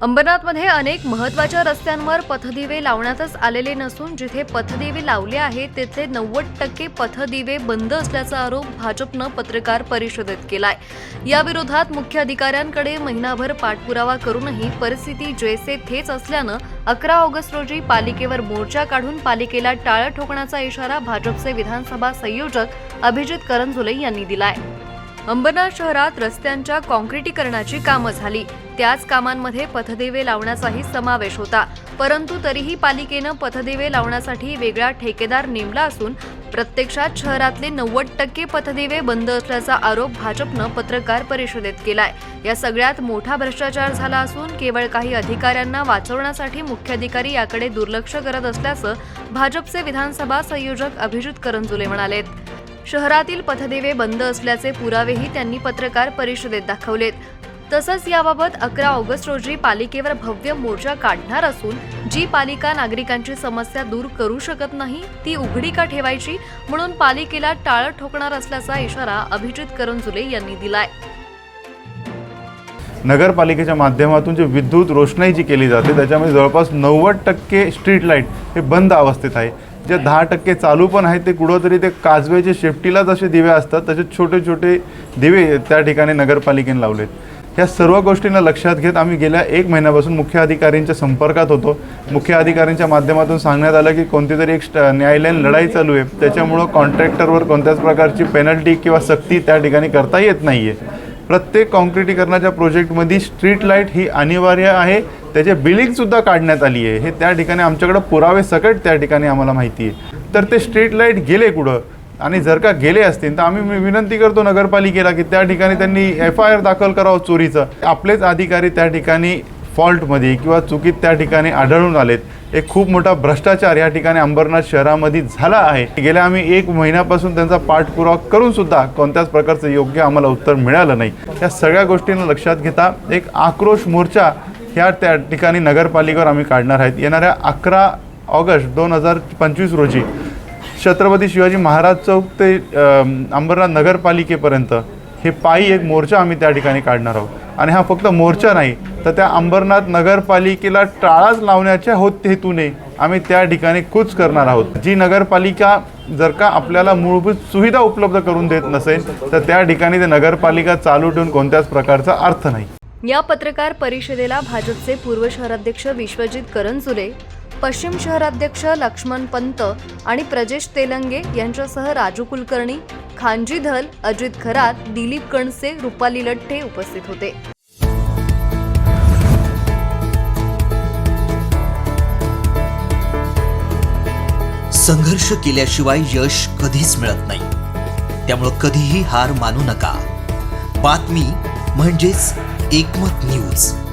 अंबरनाथमध्ये अनेक महत्त्वाच्या रस्त्यांवर पथदिवे लावण्यातच आलेले नसून जिथे पथदिवे लावले आहेत तिथले नव्वद टक्के पथदिवे बंद असल्याचा आरोप भाजपनं पत्रकार परिषदेत केलाय. याविरोधात मुख्य अधिकाऱ्यांकडे महिनाभर पाठपुरावा करूनही परिस्थिती जैसे थेच असल्यानं अकरा ऑगस्ट रोजी पालिकेवर मोर्चा काढून पालिकेला टाळं ठोकण्याचा इशारा भाजपचे विधानसभा संयोजक अभिजित करंजुले यांनी दिलाय. अंबरनाथ शहरात रस्त्यांच्या काँक्रिटीकरणाची कामं झाली. त्याच कामांमध्ये पथदिवे लावण्याचाही समावेश होता. परंतु तरीही पालिकेनं पथदिवे लावण्यासाठी वेगळा ठेकेदार नेमला असून प्रत्यक्षात शहरातले नव्वद टक्के पथदिवे बंद असल्याचा आरोप भाजपनं पत्रकार परिषदेत केलाय. या सगळ्यात मोठा भ्रष्टाचार झाला असून केवळ काही अधिकाऱ्यांना वाचवण्यासाठी मुख्याधिकारी याकडे दुर्लक्ष करत असल्याचं भाजपचे विधानसभा संयोजक अभिजित करंजुले म्हणालेत. शहरातील पथदिवे बंद असल्याचे पुरावेही त्यांनी पत्रकार परिषदेत दाखवलेत. तसंच याबाबत अकरा ऑगस्ट रोजी पालिकेवर भव्य मोर्चा काढणार असून जी पालिका नागरिकांची समस्या दूर करू शकत नाही ती उघडी का ठेवायची म्हणून पालिकेला टाळं ठोकणार असल्याचा इशारा अभिजित करंजुले यांनी दिलाय. नगरपालिकेच्या माध्यमातून जे विद्युत रोषणाई जी केली जाते त्याच्यामध्ये जवळपास नव्वद टक्के स्ट्रीट लाइट हे बंद अवस्थेत आहे. जे दहा टक्के चालू पण आहेत ते कुठंतरी ते काजवेचे शेफ्टीला जसे दिवे असतात. तसे छोटे छोटे दिवे त्या ठिकाणी नगरपालिकेने लावलेत. ह्या सर्व गोष्टींना लक्षात घेत आम्ही गेल्या एक महिन्यापासून मुख्य अधिकाऱ्यांच्या संपर्कात होतो. मुख्य अधिकाऱ्यांच्या माध्यमातून सांगण्यात आलं की कोणती तरी एक न्यायालयीन लढाई चालू आहे. त्याच्यामुळं कॉन्ट्रॅक्टरवर कोणत्याच प्रकारची पेनल्टी किंवा सक्ती त्या ठिकाणी करता येत नाही आहे प्रत्येक कॉन्क्रिटीकरणाच्या प्रोजेक्टमध्ये स्ट्रीट लाइट ही अनिवार्य आहे. त्याचे बिलिंगसुद्धा काढण्यात आली आहे. हे त्या ठिकाणी आमच्याकडं पुरावे सकट त्या ठिकाणी आम्हाला माहिती आहे. तर ते स्ट्रीट लाइट गेले कुठं? आणि जर का गेले असतील तर आम्ही मी विनंती करतो नगरपालिकेला की त्या ठिकाणी त्यांनी एफ आय आर दाखल करावं चोरीचं. आपलेच अधिकारी त्या ठिकाणी फॉल्टमध्ये किंवा चुकीत त्या ठिकाणी आढळून आलेत. एक खूप मोठा भ्रष्टाचार या ठिकाणी अंबरनाथ शहरामध्ये झाला आहे. गेल्या आम्ही एक महिन्यापासून त्यांचा पाठपुरावा करून सुद्धा कोणत्याच प्रकारचं योग्य आम्हाला उत्तर मिळालं नाही. या सगळ्या गोष्टींना लक्षात घेता एक आक्रोश मोर्चा ह्या त्या ठिकाणी नगरपालिकेवर आम्ही काढणार आहेत. येणाऱ्या अकरा ऑगस्ट दोन हजार पंचवीस रोजी छत्रपती शिवाजी महाराज चौक ते अंबरनाथ नगरपालिकेपर्यंत हे पायी एक मोर्चा आम्ही त्या ठिकाणी काढणार आहोत. आणि हा फक्त मोर्चा नाही तर त्या अंबरनाथ नगरपालिकेला टाळाच लावण्याच्या होत हेतूने आम्ही त्या ठिकाणी कूच करणार आहोत. जी नगरपालिका जर का आपल्याला मूलभूत सुविधा उपलब्ध करून देत नसेल तर त्या ठिकाणी ते नगरपालिका चालू ठेवून कोणत्याच प्रकारचा अर्थ नाही. या पत्रकार परिषदेला भाजपचे पूर्व शहराध्यक्ष विश्वजित करंजुले पश्चिम शहराध्यक्ष लक्ष्मण पंत आणि प्रजेश तेलंगे यांच्यासह राजू कुलकर्णी खानजी धल अजित खरात दिलीप कणसे रुपाली लठ्ठे उपस्थित होते. संघर्ष केल्याशिवाय यश कधीच मिळत नाही. त्यामुळं कधीही हार मानू नका. बातमी म्हणजेच एकमत न्यूज.